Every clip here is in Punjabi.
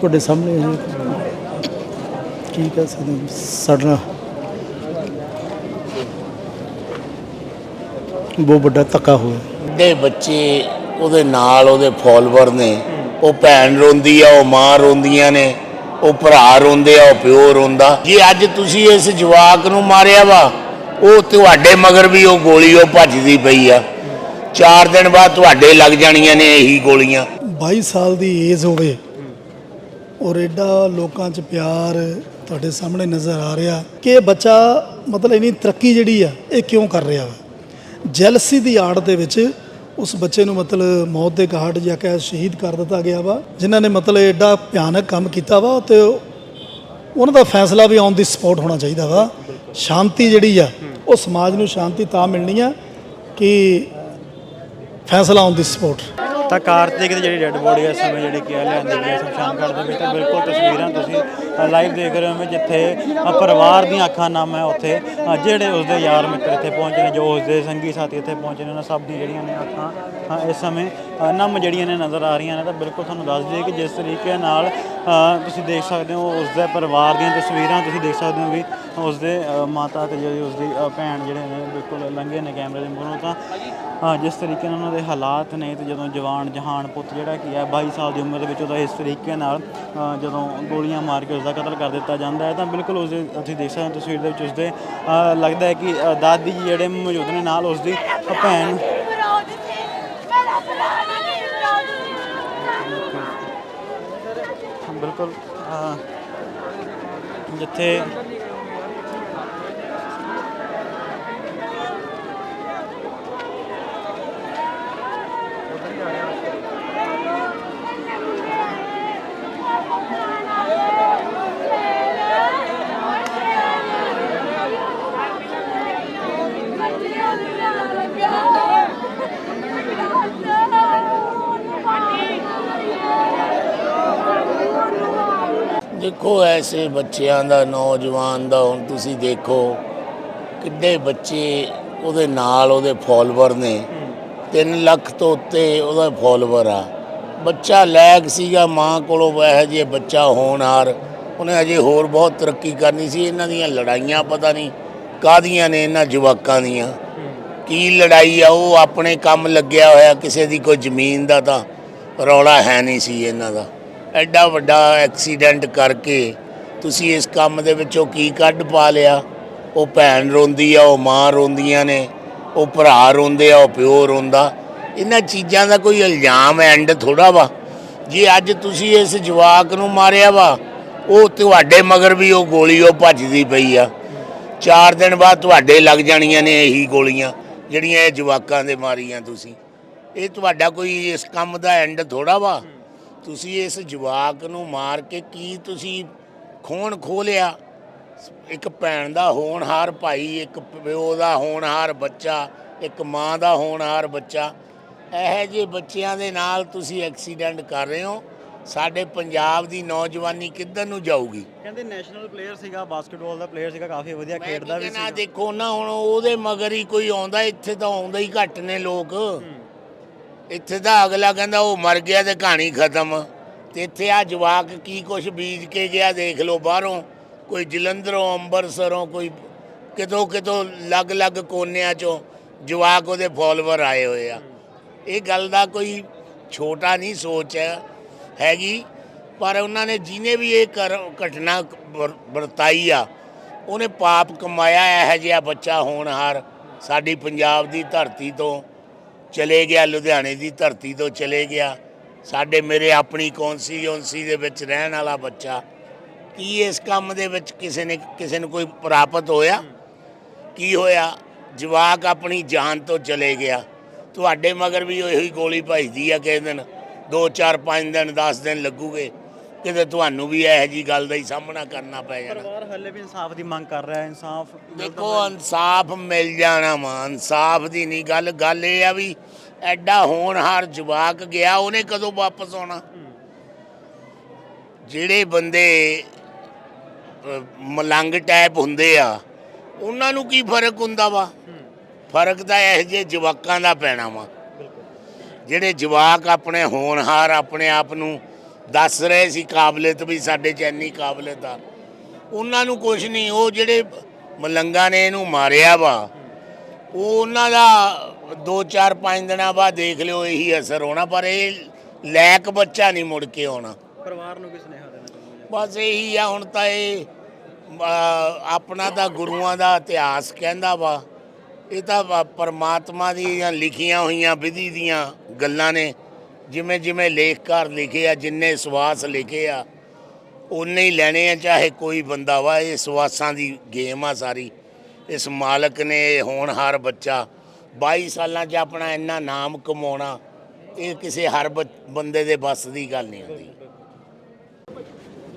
ਤੁਹਾਡੇ ਸਾਹਮਣੇ ਹੈ। ਕੀ ਕਹਿ ਸਕਦੇ ਹਾਂ, ਸਾਡਾ ਬਹੁਤ ਵੱਡਾ ਧੱਕਾ ਹੋਇਆ। ਦੇ ਬੱਚੇ ਉਹਦੇ ਨਾਲ ਉਹਦੇ ਫਾਲੋਅਰ ਨੇ ਉਹ ਭੈਣ ਰੋਂਦੀ ਆ ਉਹ ਮਾਂ ਰੋਂਦੀਆਂ ਨੇ ਉਹ ਭਰਾ ਰੋਂਦੇ ਆ ਉਹ ਪਿਓ ਰੋਂਦਾ। ਜੇ ਅੱਜ ਤੁਸੀਂ ਇਸ ਜਵਾਕ ਨੂੰ ਮਾਰਿਆ ਵਾ ਉਹ ਤੁਹਾਡੇ ਮਗਰ ਵੀ ਉਹ ਗੋਲੀ ਉਹ ਭੱਜਦੀ ਪਈ ਆ। ਚਾਰ ਦਿਨ ਬਾਅਦ ਤੁਹਾਡੇ ਲੱਗ ਜਾਣੀਆਂ ਨੇ ਇਹੀ ਗੋਲੀਆਂ। 22 ਸਾਲ ਦੀ ਏਜ ਹੋਵੇ ਔਰ ਐਡਾ ਲੋਕਾਂ 'ਚ ਪਿਆਰ ਤੁਹਾਡੇ ਸਾਹਮਣੇ ਨਜ਼ਰ ਆ ਰਿਹਾ ਕਿ ਇਹ ਬੱਚਾ ਮਤਲਬ ਇਨੀ ਤਰੱਕੀ ਜਿਹੜੀ ਆ, ਇਹ ਕਿਉਂ ਕਰ ਰਿਹਾ ਵਾ? ਜੈਲਸੀ ਦੀ ਆੜ ਦੇ ਵਿੱਚ ਉਸ ਬੱਚੇ ਨੂੰ ਮਤਲਬ ਮੌਤ ਦੇ ਘਾਟ ਜਾਂ ਕਹਿ ਸ਼ਹੀਦ ਕਰ ਦਿੱਤਾ ਗਿਆ ਵਾ, ਜਿਨ੍ਹਾਂ ਨੇ ਮਤਲਬ ਐਡਾ ਭਿਆਨਕ ਕੰਮ ਕੀਤਾ ਵਾ ਤੇ ਉਹਨਾਂ ਦਾ ਫੈਸਲਾ ਵੀ ਔਨ ਦੀ ਸਪੌਟ ਹੋਣਾ ਚਾਹੀਦਾ ਵਾ। ਸ਼ਾਂਤੀ ਜਿਹੜੀ ਆ, ਉਹ ਸਮਾਜ ਨੂੰ ਸ਼ਾਂਤੀ ਤਾਂ ਮਿਲਣੀ ਆ ਕਿ ਫੈਸਲਾ ਔਨ ਦੀ ਸਪੌਟ ਤਾਂ ਕਾਰਤਿਕ ਦੀ ਜਿਹੜੀ ਡੈੱਡ ਬੋਡੀ ਇਸ ਸਮੇਂ ਜਿਹੜੀ ਕਿ ਲਿਆਂਦੀ ਗਈ ਹੈ, ਸ਼ਮਸ਼ਾਨ ਘਾਟ ਦੇ ਵਿੱਚ। ਤਾਂ ਬਿਲਕੁਲ ਤਸਵੀਰਾਂ ਤੁਸੀਂ ਲਾਈਵ ਦੇਖ ਰਹੇ ਹੋ ਜਿੱਥੇ ਪਰਿਵਾਰ ਦੀਆਂ ਅੱਖਾਂ ਨਮ ਹੈ ਉੱਥੇ ਜਿਹੜੇ ਉਸਦੇ ਯਾਰ ਮਿੱਤਰ ਇੱਥੇ ਪਹੁੰਚੇ ਨੇ, ਜੋ ਉਸਦੇ ਸੰਗੀ ਸਾਥੀ ਇੱਥੇ ਪਹੁੰਚੇ ਨੇ, ਉਹਨਾਂ ਸਭ ਦੀਆਂ ਜਿਹੜੀਆਂ ਨੇ ਅੱਖਾਂ ਇਸ ਸਮੇਂ ਨਮ ਜਿਹੜੀਆਂ ਨੇ ਨਜ਼ਰ ਆ ਰਹੀਆਂ ਨੇ, ਤਾਂ ਬਿਲਕੁਲ ਤੁਹਾਨੂੰ ਦੱਸ ਦਈਏ ਕਿ ਜਿਸ ਤਰੀਕੇ ਨਾਲ ਤੁਸੀਂ ਦੇਖ ਸਕਦੇ ਹੋ ਉਸਦੇ ਪਰਿਵਾਰ ਦੀਆਂ ਤਸਵੀਰਾਂ, ਤੁਸੀਂ ਦੇਖ ਸਕਦੇ ਹੋ ਵੀ ਉਸਦੇ ਮਾਤਾ ਤੇ ਜਿਹੜੀ ਉਸਦੀ ਭੈਣ ਜਿਹੜੇ ਨੇ, ਬਿਲਕੁਲ ਲੰਘੇ ਨੇ ਕੈਮਰੇ ਦੇ ਮੂਹਰੋਂ ਤਾਂ ਜਿਸ ਤਰੀਕੇ ਨਾਲ ਉਹਨਾਂ ਦੇ ਹਾਲਾਤ ਨੇ ਤੇ ਜਦੋਂ ਜਵਾਨ ਜਹਾਨ ਪੁੱਤ ਜਿਹੜਾ ਕੀ ਹੈ 22 ਸਾਲ ਦੀ ਉਮਰ ਦੇ ਵਿੱਚ ਉਹਦਾ ਇਸ ਤਰੀਕੇ ਨਾਲ ਜਦੋਂ ਗੋਲੀਆਂ ਮਾਰ ਕੇ ਉਸਦਾ ਕਤਲ ਕਰ ਦਿੱਤਾ ਜਾਂਦਾ ਹੈ ਤਾਂ ਬਿਲਕੁਲ ਉਸਦੇ ਤੁਸੀਂ ਦੇਖ ਸਕਦੇ ਹੋ ਤਸਵੀਰ ਦੇ ਵਿੱਚ ਉਸਦੇ ਅ, ਲੱਗਦਾ ਹੈ ਕਿ ਦਾਦੀ ਜੀ ਜਿਹੜੇ ਮੌਜੂਦ ਨੇ ਨਾਲ ਉਸਦੀ ਅ, ਭੈਣ। ਬਿਲਕੁਲ ਜਿੱਥੇ ਦੇਖੋ, ਐਸੇ ਬੱਚਿਆਂ ਦਾ, ਨੌਜਵਾਨ ਦਾ, ਹੁਣ ਤੁਸੀਂ ਦੇਖੋ ਕਿੱਡੇ ਬੱਚੇ ਉਹਦੇ ਨਾਲ ਉਹਦੇ ਫਾਲੋਅਰ ਨੇ। 3 ਲੱਖ ਤੋਂ ਉੱਤੇ ਉਹਦਾ ਫਾਲੋਅਰ ਆ। ਬੱਚਾ ਲੈਕ ਸੀਗਾ, ਮਾਂ ਕੋਲੋਂ ਇਹੋ ਜਿਹੇ ਬੱਚਾ ਹੋਣਹਾਰ ਉਹਨੇ ਅਜੇ ਹੋਰ ਬਹੁਤ ਤਰੱਕੀ ਕਰਨੀ ਸੀ। ਇਹਨਾਂ ਦੀਆਂ ਲੜਾਈਆਂ ਪਤਾ ਨਹੀਂ ਕਾਹਦੀਆਂ ਨੇ, ਇਹਨਾਂ ਜਵਾਕਾਂ ਦੀਆਂ। ਕੀ ਲੜਾਈ ਆ, ਉਹ ਆਪਣੇ ਕੰਮ ਲੱਗਿਆ ਹੋਇਆ, ਕਿਸੇ ਦੀ ਕੋਈ ਜ਼ਮੀਨ ਦਾ ਤਾਂ ਰੌਲਾ ਹੈ ਨਹੀਂ ਸੀ ਇਹਨਾਂ ਦਾ। ਐਡਾ ਵੱਡਾ ਐਕਸੀਡੈਂਟ ਕਰਕੇ ਤੁਸੀਂ ਇਸ ਕੰਮ ਦੇ ਵਿੱਚੋਂ ਕੀ ਕੱਢ ਪਾ ਲਿਆ? ਉਹ ਭੈਣ ਰੋਂਦੀ ਆ, ਉਹ ਮਾਂ ਰੋਂਦੀਆਂ ਨੇ, ਉਹ ਭਰਾ ਰੋਂਦੇ ਆ, ਉਹ ਪਿਓ ਰੋਂਦਾ। ਇਹਨਾਂ ਚੀਜ਼ਾਂ ਦਾ ਕੋਈ ਇਲਜ਼ਾਮ ਐਂਡ ਥੋੜਾ ਵਾ। ਜੇ ਅੱਜ ਤੁਸੀਂ ਇਸ ਜਵਾਕ ਨੂੰ ਮਾਰਿਆ ਵਾ, ਉਹ ਤੁਹਾਡੇ ਮਗਰ ਵੀ ਉਹ ਗੋਲੀ ਉਹ ਭੱਜਦੀ ਪਈ ਆ। ਚਾਰ ਦਿਨ ਬਾਅਦ ਤੁਹਾਡੇ ਲੱਗ ਜਾਣੀਆਂ ਨੇ ਇਹੀ ਗੋਲੀਆਂ, ਜਿਹੜੀਆਂ ਇਹ ਜਵਾਕਾਂ ਦੇ ਮਾਰੀਆਂ ਤੁਸੀਂ। ਇਹ ਤੁਹਾਡਾ ਕੋਈ ਇਸ ਕੰਮ ਦਾ ਐਂਡ ਥੋੜਾ ਵਾ? ਤੁਸੀਂ ਇਸ ਜਵਾਕ ਨੂੰ ਮਾਰ ਕੇ ਕੀ ਤੁਸੀਂ ਖੋਣ ਖੋਲਿਆ ਇੱਕ ਭੈਣ ਦਾ ਹੋਣਹਾਰ ਭਾਈ ਇੱਕ ਪਿਓ ਦਾ ਹੋਣਹਾਰ ਬੱਚਾ ਇੱਕ ਮਾਂ ਦਾ ਹੋਣਹਾਰ ਬੱਚਾ। ਇਹੋ ਜਿਹੇ ਬੱਚਿਆਂ ਦੇ ਨਾਲ ਤੁਸੀਂ ਐਕਸੀਡੈਂਟ ਕਰ ਰਹੇ ਹੋ। ਸਾਡੇ ਪੰਜਾਬ ਦੀ ਨੌਜਵਾਨੀ ਕਿੱਧਰ ਨੂੰ ਜਾਊਗੀ? ਕਹਿੰਦੇ ਨੈਸ਼ਨਲ ਪਲੇਅਰ ਸੀਗਾ ਬਾਸਕਟਬਾਲ ਦਾ ਪਲੇਅਰ ਸੀਗਾ ਕਾਫੀ ਵਧੀਆ ਖੇਡਦਾ ਵੀ ਨਾ ਸੀ ਦੇਖੋ ਨਾ ਹੁਣ ਉਹਦੇ ਮਗਰ ਹੀ ਕੋਈ ਆਉਂਦਾ ਇੱਥੇ ਤਾਂ ਆਉਂਦਾ ਹੀ ਘੱਟ ਨੇ ਲੋਕ। ਇੱਥੇ ਤਾਂ ਅਗਲਾ ਕਹਿੰਦਾ ਉਹ ਮਰ ਗਿਆ ਤੇ ਕਹਾਣੀ ਖਤਮ। ਤੇ ਇੱਥੇ ਆ ਜਵਾਕ ਕੀ ਕੁਛ ਬੀਜ ਕੇ ਗਿਆ, ਦੇਖ ਲਓ ਬਾਹਰੋਂ। ਕੋਈ ਜਲੰਧਰੋਂ ਅੰਮ੍ਰਿਤਸਰੋਂ ਕੋਈ ਕਿਤੋਂ ਕਿਤੋਂ ਲੱਗ-ਲੱਗ ਕੋਨਿਆਂ ਚੋਂ ਜਵਾਕ ਉਹਦੇ ਫਾਲੋਅਰ ਆਏ ਹੋਏ ਆ। ਇਹ ਗੱਲ ਦਾ ਕੋਈ ਛੋਟਾ ਨਹੀਂ ਸੋਚ ਹੈ, ਹੈਗੀ। ਪਰ ਉਹਨਾਂ ਨੇ ਜਿਹਨੇ ਵੀ ਇਹ ਕਰ- ਘਟਨਾ ਵਰ- ਵਰਤਾਈ ਆ, ਉਹਨੇ ਪਾਪ ਕਮਾਇਆ, ਇਹੋ ਜਿਹਾ ਬੱਚਾ ਹੋਣਹਾਰ ਸਾਡੀ ਪੰਜਾਬ ਦੀ ਧਰਤੀ ਤੋਂ। ਚਲੇ ਗਿਆ ਲੁਧਿਆਣੇ ਦੀ ਧਰਤੀ ਤੋਂ ਚਲੇ ਗਿਆ। ਸਾਡੇ ਮੇਰੇ ਆਪਣੀ ਕੌਂਸਟੀਚੁਐਂਸੀ ਦੇ ਵਿੱਚ ਰਹਿਣ ਵਾਲਾ ਬੱਚਾ? ਕੀ ਇਸ ਕੰਮ ਦੇ ਵਿੱਚ ਕਿਸੇ ਨੇ, ਕਿਸੇ ਨੂੰ ਕੋਈ ਪ੍ਰਾਪਤ ਹੋਇਆ? ਕੀ ਹੋਇਆ? ਜਵਾਕ ਆਪਣੀ ਜਾਨ ਤੋਂ ਚਲੇ ਗਿਆ। ਤੁਹਾਡੇ ਮਗਰ ਵੀ ਉਹੀ ਗੋਲੀ ਭਜਦੀ ਆ ਕਿਸੇ ਦਿਨ। 2 4 5 ਦਿਨ 10 ਦਿਨ ਲੱਗੂਗੇ। ਕਿਤੇ ਤੁਹਾਨੂੰ ਵੀ ਇਹੋ ਜੀ ਗੱਲ ਦਾ ਹੀ ਸਾਹਮਣਾ ਕਰਨਾ ਪੈ ਜਾਣਾ। ਪਰਿਵਾਰ ਹੱਲੇ ਵੀ ਇਨਸਾਫ ਦੀ ਮੰਗ ਕਰ ਰਿਹਾ ਹੈ ਇਨਸਾਫ ਦੇਖੋ ਇਨਸਾਫ ਮਿਲ ਜਾਣਾ ਵਾ ਇਨਸਾਫ ਦੀ ਨਹੀਂ ਗੱਲ। ਗੱਲ ਇਹ ਆ ਵੀ ਐਡਾ ਹੋਣਹਾਰ ਜਵਾਕ ਗਿਆ ਉਹਨੇ ਕਦੋਂ ਵਾਪਸ ਆਉਣਾ? ਜਿਹੜੇ ਬੰਦੇ ਮਲੰਗ ਟਾਈਪ ਹੁੰਦੇ ਆ ਉਹਨਾਂ ਨੂੰ ਕੀ ਫ਼ਰਕ ਹੁੰਦਾ ਵਾ? ਫ਼ਰਕ ਤਾਂ ਇਹ ਜੇ ਜਵਾਕਾਂ ਦਾ ਪੈਣਾ ਵਾ। ਜਿਹੜੇ ਜਵਾਕ ਆਪਣੇ ਹੋਣਹਾਰ ਆਪਣੇ ਆਪ ਨੂੰ ਦੱਸ ਰਹੇ ਸੀ ਕਾਬਲੀਅਤ ਵੀ ਸਾਡੇ 'ਚ ਇੰਨੀ ਕਾਬਲੀਅਤ ਆ। ਉਹਨਾਂ ਨੂੰ ਕੁਝ ਨਹੀਂ ਉਹ ਜਿਹੜੇ ਮਲੰਗਾ ਨੇ ਇਹਨੂੰ ਮਾਰਿਆ ਵਾ ਉਹ ਉਹਨਾਂ ਦਾ 2-4 5 ਦਿਨਾਂ ਬਾਅਦ ਦੇਖ ਲਿਓ ਇਹੀ ਅਸਰ ਹੋਣਾ ਪਰ ਇਹ ਲੈਕ ਬੱਚਾ ਨਹੀਂ ਮੁੜ ਕੇ ਆਉਣਾ। ਪਰਿਵਾਰ ਨੂੰ ਕਿਸ ਸੁਨੇਹਾ ਦੇਣਾ ਚਾਹੁੰਦੇ ਬਸ ਇਹੀ ਆ ਹੁਣ ਤਾਂ ਇਹ ਆਪਣਾ ਤਾਂ ਗੁਰੂਆਂ ਦਾ ਇਤਿਹਾਸ ਕਹਿੰਦਾ ਵਾ। ਇਹ ਤਾਂ ਪਰਮਾਤਮਾ ਦੀਆਂ ਲਿਖੀਆਂ ਹੋਈਆਂ ਵਿਧੀ ਦੀਆਂ ਗੱਲਾਂ ਨੇ। ਜਿਵੇਂ ਜਿਵੇਂ ਲੇਖਕਾਰ ਲਿਖੇ ਆ ਜਿੰਨੇ ਸਵਾਸ ਲਿਖੇ ਆ ਉਨੇ ਹੀ ਲੈਣੇ ਆ ਚਾਹੇ ਕੋਈ ਬੰਦਾ ਵਾ ਇਹ ਸਵਾਸਾਂ ਦੀ ਗੇਮ ਆ ਸਾਰੀ। ਇਸ ਮਾਲਕ ਨੇ ਇਹ ਹੋਣਹਾਰ ਬੱਚਾ। 22 ਸਾਲਾਂ 'ਚ ਆਪਣਾ ਇੰਨਾ ਨਾਮ ਕਮਾਉਣਾ ਇਹ ਕਿਸੇ ਹਰ ਬੰਦੇ ਦੇ ਵੱਸ ਦੀ ਗੱਲ ਨਹੀਂ ਹੁੰਦੀ।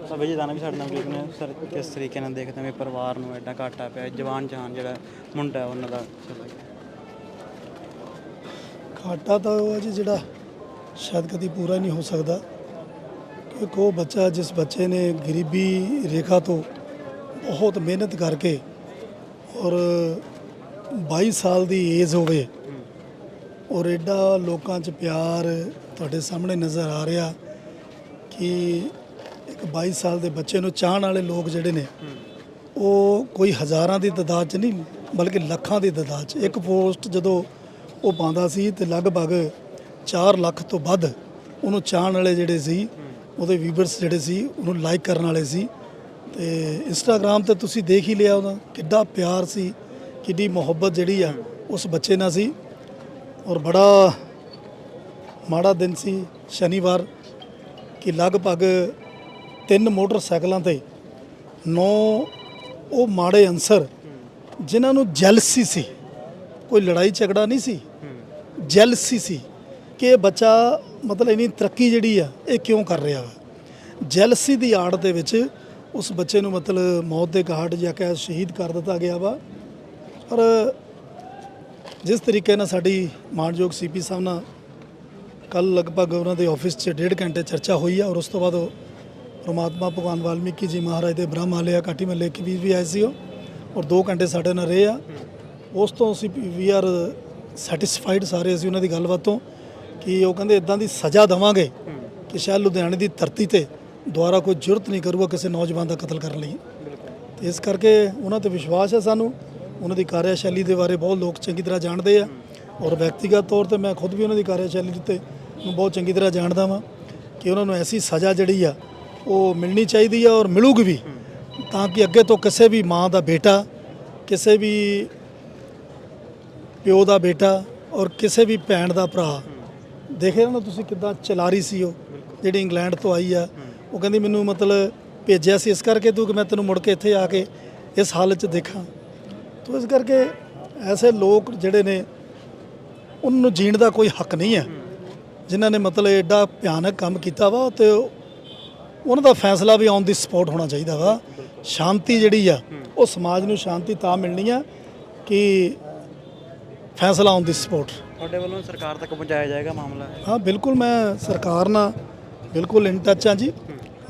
ਸਰ ਵਿਜੇ ਦਾਨਾ ਵੀ ਸਾਡੇ ਨਾਲ ਮੌਜੂਦ ਨੇ ਸਰ ਕਿਸ ਤਰੀਕੇ ਨਾਲ ਦੇਖਦੇ ਵੀ ਪਰਿਵਾਰ ਨੂੰ ਐਡਾ ਘਾਟਾ ਪਿਆ? ਜਵਾਨ ਜਹਾਨ ਜਿਹੜਾ ਮੁੰਡਾ ਉਹਨਾਂ ਦਾ ਘਾਟਾ ਤਾਂ ਉਹ ਹੈ ਜੀ ਜਿਹੜਾ ਸ਼ਾਇਦ ਕਦੀ ਪੂਰਾ ਨਹੀਂ ਹੋ ਸਕਦਾ ਕਿਉਂਕਿ ਉਹ ਬੱਚਾ ਜਿਸ ਬੱਚੇ ਨੇ ਗਰੀਬੀ ਰੇਖਾ ਤੋਂ ਬਹੁਤ ਮਿਹਨਤ ਕਰਕੇ ਔਰ 22 ਸਾਲ ਦੀ ਏਜ ਹੋਵੇ ਔਰ ਐਡਾ ਲੋਕਾਂ 'ਚ ਪਿਆਰ ਤੁਹਾਡੇ ਸਾਹਮਣੇ ਨਜ਼ਰ ਆ ਰਿਹਾ ਕਿ ਇੱਕ 22 ਸਾਲ ਦੇ ਬੱਚੇ ਨੂੰ ਚਾਹਣ ਵਾਲੇ ਲੋਕ ਜਿਹੜੇ ਨੇ, ਉਹ ਕੋਈ ਹਜ਼ਾਰਾਂ ਦੀ ਤਾਦਾਦ 'ਚ ਨਹੀਂ, ਬਲਕਿ ਲੱਖਾਂ ਦੀ ਤਾਦਾਦ 'ਚ। ਇੱਕ ਪੋਸਟ ਜਦੋਂ ਉਹ ਪਾਉਂਦਾ ਸੀ ਤੇ ਲਗਭਗ 4 ਲੱਖ ਤੋਂ ਵੱਧ ਉਹਨੂੰ ਚਾਹਣ ਵਾਲੇ ਜਿਹੜੇ ਸੀ ਉਹਦੇ ਵੀਵਰਸ ਜਿਹੜੇ ਸੀ ਉਹਨੂੰ ਲਾਈਕ ਕਰਨ ਵਾਲੇ ਸੀ। ਤੇ ਇੰਸਟਾਗ੍ਰam ਤੇ ਤੁਸੀਂ ਦੇਖ ਹੀ ਲਿਆ ਉਹਦਾ ਕਿੱਡਾ ਪਿਆਰ ਸੀ ਕਿੱਡੀ ਮੁਹੱਬਤ ਜਿਹੜੀ ਆ ਉਸ ਬੱਚੇ ਨਾਲ ਸੀ। ਔਰ ਬੜਾ ਮਾੜਾ ਦਿਨ ਸੀ ਸ਼ਨੀਵਾਰ ਕਿ ਲਗਭਗ ਤਿੰਨ ਮੋਟਰਸਾਈਕਲਾਂ ਤੇ ਨੌ ਉਹ ਮਾੜੇ ਅਨਸਰ ਜਿਨ੍ਹਾਂ ਨੂੰ ਜੈਲਸੀ ਸੀ। ਕੋਈ ਲੜਾਈ ਝਗੜਾ ਨਹੀਂ ਸੀ। ਜੈਲਸੀ ਸੀ। ਕਿ ਬੱਚਾ ਮਤਲਬ ਇਨੀ ਤਰੱਕੀ ਜਿਹੜੀ ਆ, ਇਹ ਕਿਉਂ ਕਰ ਰਿਹਾ ਵਾ? ਜੈਲਸੀ ਦੀ ਆੜ ਦੇ ਵਿੱਚ ਉਸ ਬੱਚੇ ਨੂੰ ਮਤਲਬ ਮੌਤ ਦੇ ਘਾਟ ਜਾ ਕੇ ਸ਼ਹੀਦ ਕਰ ਦਿੱਤਾ ਗਿਆ ਵਾ। ਔਰ ਜਿਸ ਤਰੀਕੇ ਨਾਲ ਸਾਡੀ ਮਾਨਯੋਗ ਸੀਪੀ ਸਾਹਿਬ ਨਾਲ ਕੱਲ ਲਗਭਗ ਉਹਨਾਂ ਦੇ ਆਫਿਸ 'ਚ ਡੇਢ ਘੰਟੇ ਚਰਚਾ ਹੋਈ ਆ, ਔਰ ਉਸ ਤੋਂ ਬਾਅਦ ਉਹ ਪਰਮਾਤਮਾ ਭਗਵਾਨ ਵਾਲਮੀਕੀ ਜੀ ਮਹਾਰਾਜ ਦੇ ਬ੍ਰਹਮਾਲਿਆ ਕਾਟੀ ਮੱਲੇ ਕੀ ਵੀ ਵੀ ਆਏ ਸੀ ਉਹ, ਔਰ 2 ਘੰਟੇ ਸਾਡੇ ਨਾਲ ਰਹੇ ਆ। ਉਸ ਤੋਂ ਅਸੀਂ ਵੀ ਆਰ ਸੈਟੀਸਫਾਈਡ ਸਾਰੇ ਅਸੀਂ ਉਹਨਾਂ ਦੀ ਗੱਲਬਾਤ ਤੋਂ। ਕਿ ਉਹ ਕਹਿੰਦੇ ਇਦਾਂ ਦੀ ਸਜ਼ਾ ਦੇਵਾਂਗੇ ਕਿ ਸ਼ਾਇਦ ਲੁਧਿਆਣੇ ਦੀ ਧਰਤੀ ਤੇ ਦੁਬਾਰਾ ਕੋਈ ਜ਼ਰੂਰਤ ਨਹੀਂ ਕਰੂਗਾ ਕਿਸੇ ਨੌਜਵਾਨ ਦਾ ਕਤਲ ਕਰਨ ਲਈ। ਤੇ ਇਸ ਕਰਕੇ ਉਹਨਾਂ ਤੇ ਵਿਸ਼ਵਾਸ ਹੈ ਸਾਨੂੰ, ਉਹਨਾਂ ਦੀ ਕਾਰਿਆਸ਼ੈਲੀ ਦੇ ਬਾਰੇ ਬਹੁਤ ਲੋਕ ਚੰਗੀ ਤਰ੍ਹਾਂ ਜਾਣਦੇ ਆ ਔਰ ਵਿਅਕਤੀਗਤ ਤੌਰ ਤੇ ਮੈਂ ਖੁਦ ਵੀ ਉਹਨਾਂ ਦੀ ਕਾਰਿਆਸ਼ੈਲੀ ਤੇ ਨੂੰ ਬਹੁਤ ਚੰਗੀ ਤਰ੍ਹਾਂ ਜਾਣਦਾ ਵਾਂ ਕਿ ਉਹਨਾਂ ਨੂੰ ਐਸੀ ਸਜ਼ਾ ਜਿਹੜੀ ਆ, ਉਹ ਮਿਲਣੀ ਚਾਹੀਦੀ ਆ ਔਰ ਮਿਲੂਗੀ ਵੀ ਤਾਂ ਕਿ ਅੱਗੇ ਤੋਂ ਕਿਸੇ ਵੀ ਮਾਂ ਦਾ ਬੇਟਾ, ਕਿਸੇ ਵੀ ਪਿਓ ਦਾ ਬੇਟਾ ਔਰ ਕਿਸੇ ਵੀ ਭੈਣ ਦਾ ਭਰਾ ਦੇਖਿਆ ਨਾ ਤੁਸੀਂ ਕਿੱਦਾਂ ਚਲਾਰੀ ਸੀ ਉਹ, ਜਿਹੜੀ ਇੰਗਲੈਂਡ ਤੋਂ ਆਈ ਆ। ਉਹ ਕਹਿੰਦੀ ਮੈਨੂੰ ਮਤਲਬ ਭੇਜਿਆ ਸੀ, ਇਸ ਕਰਕੇ ਤੂੰ ਕਿ ਮੈਂ ਤੈਨੂੰ ਮੁੜ ਕੇ ਇੱਥੇ ਆ ਕੇ ਇਸ ਹਾਲਤ 'ਚ ਦੇਖਾਂ। ਤੋ ਇਸ ਕਰਕੇ ਐਸੇ ਲੋਕ ਜਿਹੜੇ ਨੇ, ਉਹਨਾਂ ਨੂੰ ਜੀਣ ਦਾ ਕੋਈ ਹੱਕ ਨਹੀਂ ਹੈ ਜਿਨ੍ਹਾਂ ਨੇ ਮਤਲਬ ਐਡਾ ਭਿਆਨਕ ਕੰਮ ਕੀਤਾ ਵਾ ਤੇ ਉਹਨਾਂ ਦਾ ਫੈਸਲਾ ਵੀ ਔਨ ਦੀ ਸਪੋਰਟ ਹੋਣਾ ਚਾਹੀਦਾ ਵਾ। ਸ਼ਾਂਤੀ ਜਿਹੜੀ ਆ, ਉਹ ਸਮਾਜ ਨੂੰ ਸ਼ਾਂਤੀ ਤਾਂ ਮਿਲਣੀ ਆ ਕਿ ਫੈਸਲਾ ਔਨ ਦੀ ਸਪੋਰਟ ਤੁਹਾਡੇ ਵੱਲੋਂ ਸਰਕਾਰ ਤੱਕ ਪਹੁੰਚਾਇਆ ਜਾਏਗਾ ਮਾਮਲਾ? ਹਾਂ ਬਿਲਕੁਲ ਮੈਂ ਸਰਕਾਰ ਨਾਲ ਬਿਲਕੁਲ ਇਨ ਟੱਚ ਹਾਂ ਜੀ।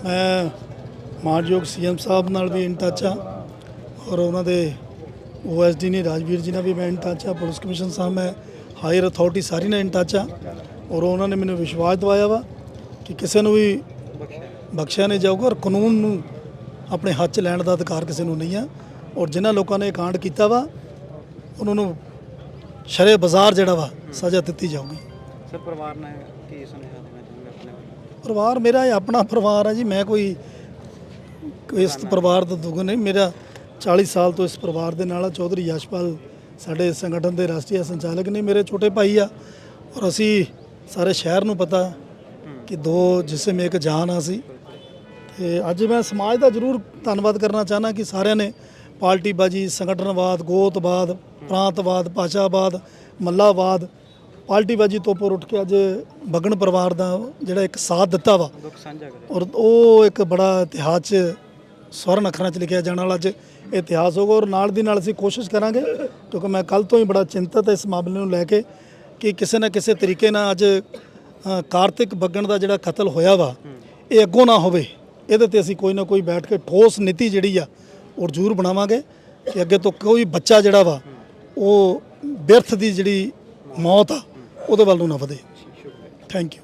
ਮੈਂ ਮਾਨਯੋਗ ਸੀਐਮ ਸਾਹਿਬ ਨਾਲ ਵੀ ਇਨ ਟੱਚ ਹਾਂ ਔਰ ਉਹਨਾਂ ਦੇ ਓਐਸਡੀ ਨੇ ਰਾਜਵੀਰ ਜੀ ਨਾਲ ਵੀ ਮੈਂ ਇਨ ਟੱਚ ਹਾਂ। ਪੁਲਿਸ ਕਮਿਸ਼ਨ ਸਾਹਿਬ ਮੈਂ ਹਾਇਰ ਅਥਾਰਟੀ ਸਾਰੀ ਨਾਲ ਇਨ ਟੱਚ ਹਾਂ ਔਰ ਉਹਨਾਂ ਨੇ ਮੈਨੂੰ ਵਿਸ਼ਵਾਸ ਦਿਵਾਇਆ ਵਾ ਕਿ ਕਿਸੇ ਨੂੰ ਵੀ ਬਖਸ਼ਿਆ ਨਹੀਂ ਜਾਊਗਾ ਔਰ ਕਾਨੂੰਨ ਨੂੰ ਆਪਣੇ ਹੱਥ 'ਚ ਲੈਣ ਦਾ ਅਧਿਕਾਰ ਕਿਸੇ ਨੂੰ ਨਹੀਂ ਆ। ਔਰ ਜਿਨ੍ਹਾਂ ਲੋਕਾਂ ਨੇ ਇਹ ਕਾਂਡ ਕੀਤਾ ਵਾ ਉਹਨਾਂ ਨੂੰ ਸ਼ਰੇ ਬਾਜ਼ਾਰ ਜਿਹੜਾ ਵਾ ਸਜ਼ਾ ਦਿੱਤੀ ਜਾਊਗੀ। ਸਰ ਪਰਿਵਾਰ ਨੇ ਕੀ ਸੁਨੇਹਾ ਦੇਣਾ ਚਾਹੁੰਦੇ ਆਪਣੇ ਵੱਲੋਂ ਪਰਿਵਾਰ ਮੇਰਾ ਇਹ ਆਪਣਾ ਪਰਿਵਾਰ ਹੈ ਜੀ ਮੈਂ ਕੋਈ ਕੋਈ ਇਸ ਪਰਿਵਾਰ ਦਾ ਦੁੱਖ ਨਹੀਂ ਮੇਰਾ 40 ਸਾਲ ਤੋਂ ਇਸ ਪਰਿਵਾਰ ਦੇ ਨਾਲ ਆ। ਚੌਧਰੀ ਯਸ਼ਪਾਲ ਸਾਡੇ ਸੰਗਠਨ ਦੇ ਰਾਸ਼ਟਰੀ ਸੰਚਾਲਕ ਨੇ ਮੇਰੇ ਛੋਟੇ ਭਾਈ ਆ। ਔਰ ਅਸੀਂ ਸਾਰੇ ਸ਼ਹਿਰ ਨੂੰ ਪਤਾ ਕਿ ਦੋ ਜਿਸਮ ਇੱਕ ਜਾਨ ਆ ਸੀ ਤੇ ਅੱਜ ਮੈਂ ਸਮਾਜ ਦਾ ਜ਼ਰੂਰ ਧੰਨਵਾਦ ਕਰਨਾ ਚਾਹਨਾ ਕਿ ਸਾਰਿਆਂ ਨੇ ਪਾਰਟੀਬਾਜੀ ਸੰਗਠਨਵਾਦ ਗੋਤਵਾਦ ਪ੍ਰਾਂਤਵਾਦ ਭਾਸ਼ਾਵਾਦ ਮੱਲਾਵਾਦ। ਪਾਰਟੀਬਾਜੀ ਤੋਂ ਉੱਪਰ ਉੱਠ ਕੇ ਅੱਜ ਬਗਨ ਪਰਿਵਾਰ ਦਾ ਜਿਹੜਾ ਇੱਕ ਸਾਥ ਦਿੱਤਾ ਵਾ। ਔਰ ਉਹ ਇੱਕ ਬੜਾ ਇਤਿਹਾਸ 'ਚ ਸਵਰਨ ਅੱਖਰਾਂ 'ਚ ਲਿਖਿਆ ਜਾਣ ਵਾਲਾ ਅੱਜ ਇਤਿਹਾਸ ਹੋਗਾ ਔਰ ਨਾਲ ਦੀ ਨਾਲ ਅਸੀਂ ਕੋਸ਼ਿਸ਼ ਕਰਾਂਗੇ ਕਿਉਂਕਿ ਮੈਂ ਕੱਲ ਤੋਂ ਹੀ ਬੜਾ ਚਿੰਤਤ ਇਸ ਮਾਮਲੇ ਨੂੰ ਲੈ ਕੇ ਕਿ ਕਿਸੇ ਨਾ ਕਿਸੇ ਤਰੀਕੇ ਨਾਲ ਅੱਜ ਕਾਰਤਿਕ ਬੱਗਣ ਦਾ ਜਿਹੜਾ ਕਤਲ ਹੋਇਆ ਵਾ ਇਹ ਅੱਗੋਂ ਨਾ ਹੋਵੇ। ਇਹਦੇ ਤੇ ਅਸੀਂ ਕੋਈ ਨਾ ਕੋਈ ਬੈਠ ਕੇ ਠੋਸ ਨੀਤੀ ਜਿਹੜੀ ਆ ਔਰ ਜ਼ਰੂਰ ਬਣਾਵਾਂਗੇ ਕਿ ਅੱਗੇ ਤੋਂ ਕੋਈ ਬੱਚਾ ਜਿਹੜਾ ਵਾ, ਉਹ ਬਿਰਥ ਦੀ ਜਿਹੜੀ ਮੌਤ ਆ, ਉਹਦੇ ਵੱਲ ਨੂੰ ਨਾ ਵਧੇ। Thank you